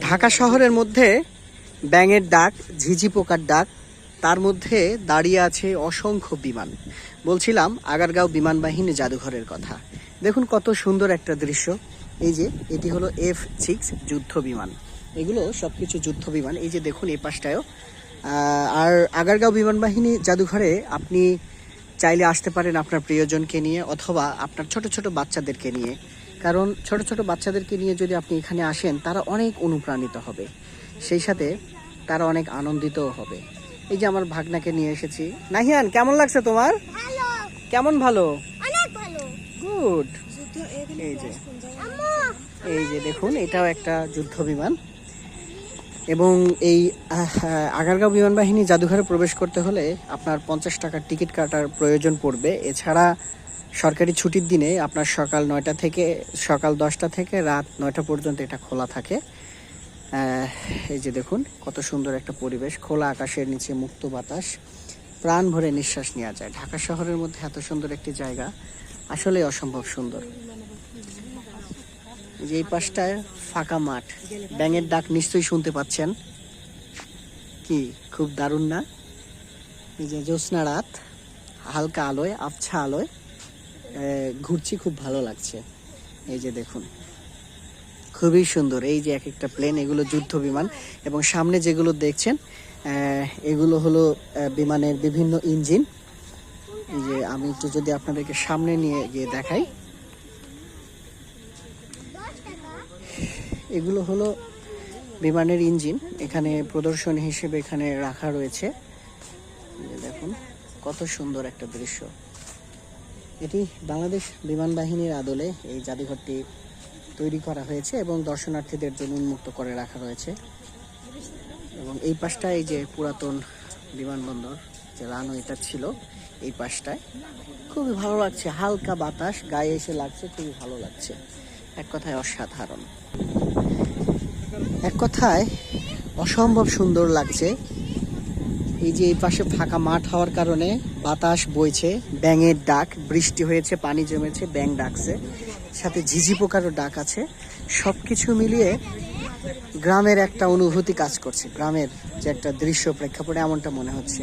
ঢাকা শহরের মধ্যে ব্যাঙের ডাক, ঝিঝি পোকার ডাক, তার মধ্যে দাঁড়িয়ে আছে অসংখ্য বিমান। বলছিলাম আগারগাঁও বিমান বাহিনী জাদুঘরের কথা। দেখুন কত সুন্দর একটা দৃশ্য। এই যে, এটি হলো এফ সিক্স যুদ্ধ বিমান। এগুলো সব কিছু যুদ্ধ বিমান। এই যে দেখুন, এই পাশটায়ও। আর আগারগাঁও বিমান বাহিনী জাদুঘরে আপনি চাইলে আসতে পারেন আপনার প্রিয়জনকে নিয়ে অথবা আপনার ছোট ছোট বাচ্চাদেরকে নিয়ে। কারণ ছোট ছোট বাচ্চাদেরকে নিয়ে যদি আপনি এখানে আসেন তারা অনেক অনুপ্রাণিত হবে। সেই সাথে তারা অনেক আনন্দিতও হবে। এই যে আমার ভাগনাকে নিয়ে এসেছি। নাহিয়ান কেমন লাগছে তোমার? কেমন ভালো? গুড। এই যে। এই যে দেখুন এটাও একটা যুদ্ধ বিমান এবং এই আগারগাঁও বিমান বাহিনী জাদুঘরে প্রবেশ করতে হলে আপনার পঞ্চাশ টাকার টিকিট কাটার প্রয়োজন পড়বে। এছাড়া সরকারি ছুটির দিনে আপনার সকাল নয়টা থেকে, সকাল দশটা থেকে রাত নয়টা পর্যন্ত এটা খোলা থাকে। এই যে দেখুন, কত সুন্দর একটা পরিবেশ, খোলা আকাশের নিচে মুক্ত বাতাস, প্রাণ ভরে নিঃশ্বাস নেওয়া যায়। ঢাকা শহরের মধ্যে এত সুন্দর একটি জায়গা, আসলে অসম্ভব সুন্দর। যে পাশটায় ফাঁকা মাঠ, ব্যাঙের ডাক নিশ্চয়ই শুনতে পাচ্ছেন। কি, খুব দারুণ না? এই যে জ্যোৎস্না রাত, হালকা আলোয়, আবছা আলোয়। ঘুরছি, খুব ভালো লাগছে। এই যে দেখুন, খুবই সুন্দর। এই যে এক একটা প্লেন এগুলো যুদ্ধ বিমান। এবং সামনে যেগুলো দেখছেন এগুলো হলো বিমানের বিভিন্ন ইঞ্জিন এই যে আমি একটু যদি আপনাদেরকে সামনে নিয়ে গিয়ে দেখাই। এগুলো হলো বিমানের ইঞ্জিন এখানে প্রদর্শনী হিসেবে এখানে রাখা রয়েছে। দেখুন, কত সুন্দর একটা দৃশ্য। এটি বাংলাদেশ বিমান বাহিনীর আদলে এই জাদুঘরটি তৈরি করা হয়েছে এবং দর্শনার্থীদের জন্য উন্মুক্ত করে রাখা রয়েছে। এবং এই পাশটা এই যে পুরাতন বিমানবন্দর, যে রানওয়েটা ছিল, এই পাশটায় খুবই ভালো লাগছে। হালকা বাতাস, গায়ে এসে লাগছে, খুবই ভালো লাগছে। এক কথায় অসাধারণ। এক কথায় অসম্ভব সুন্দর লাগছে। এই যে এই পাশে ফাঁকা মাঠ হওয়ার কারণে বাতাস বইছে, ব্যাঙের ডাক, বৃষ্টি হয়েছে, পানি জমেছে, ব্যাঙ ডাকছে, সাথে ঝিঝি পোকারও ডাক আছে। সব কিছু মিলিয়ে গ্রামের একটা অনুভূতি কাজ করছে, গ্রামের যে একটা দৃশ্য প্রেক্ষাপটে এমনটা মনে হচ্ছে।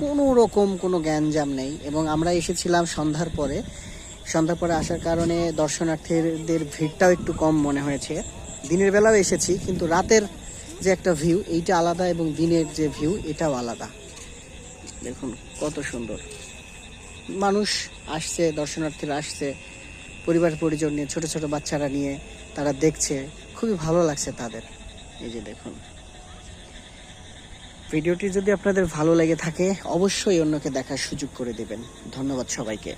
কোনো রকম কোনো গ্যাঞ্জাম নেই এবং আমরা এসেছিলাম সন্ধ্যার পরে। সন্ধ্যার পরে আসার কারণে দর্শনার্থীদের ভিড়টাও একটু কম মনে হয়েছে। দিনের বেলাও এসেছি, কিন্তু রাতের যে একটা ভিউ এইটা আলাদা এবং দিনের যে ভিউ এটাও আলাদা। দেখুন কত সুন্দর। মানুষ আসছে দর্শনার্থীরা আসছে পরিবার পরিজন নিয়ে ছোট ছোট বাচ্চারা নিয়ে তারা দেখছে। খুবই ভালো লাগছে তাদের। এই যে দেখুন। ভিডিওটি যদি আপনাদের ভালো লেগে থাকে অবশ্যই অন্যকে দেখার সুযোগ করে দেবেন। ধন্যবাদ সবাইকে।